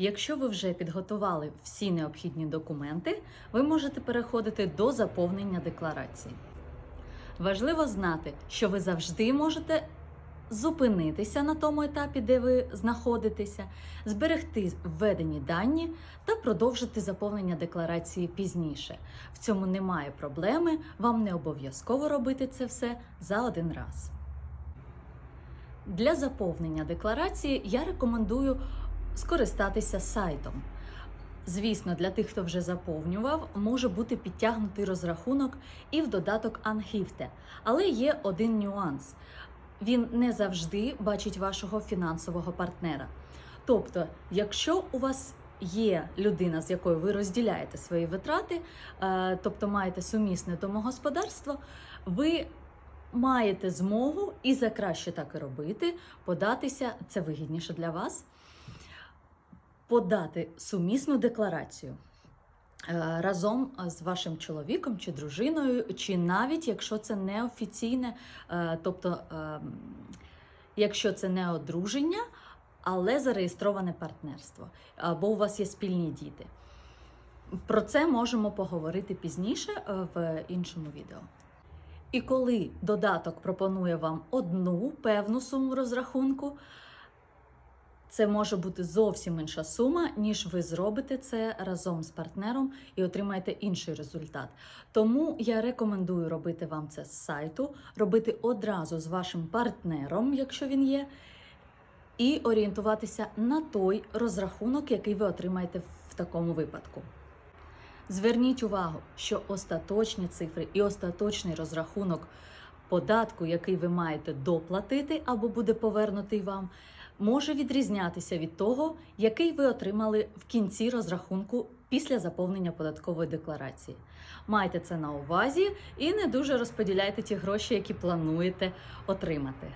Якщо ви вже підготували всі необхідні документи, ви можете переходити до заповнення декларації. Важливо знати, що ви завжди можете зупинитися на тому етапі, де ви знаходитеся, зберегти введені дані та продовжити заповнення декларації пізніше. В цьому немає проблеми, вам не обов'язково робити це все за один раз. Для заповнення декларації я рекомендую скористатися сайтом. Звісно, для тих, хто вже заповнював, може бути підтягнутий розрахунок і в додаток Анхіфте. Але є один нюанс: він не завжди бачить вашого фінансового партнера. Тобто, якщо у вас є людина, з якою ви розділяєте свої витрати, е, тобто маєте сумісне домогосподарство, ви маєте змогу і за краще так і робити, податися, це вигідніше для вас, подати сумісну декларацію. е, Разом з вашим чоловіком чи дружиною, чи навіть якщо це неофіційне, е, тобто ем, якщо це не одруження, але зареєстроване партнерство, або у вас є спільні діти. Про це можемо поговорити пізніше е, в іншому відео. І коли додаток пропонує вам одну певну суму розрахунку, це може бути зовсім інша сума, ніж ви зробите це разом з партнером і отримаєте інший результат. Тому я рекомендую робити вам це з сайту, робити одразу з вашим партнером, якщо він є, і орієнтуватися на той розрахунок, який ви отримаєте в такому випадку. Зверніть увагу, що остаточні цифри і остаточний розрахунок податку, який ви маєте доплатити або буде повернутий вам, може відрізнятися від того, який ви отримали в кінці розрахунку після заповнення податкової декларації. Майте це на увазі і не дуже розподіляйте ті гроші, які плануєте отримати.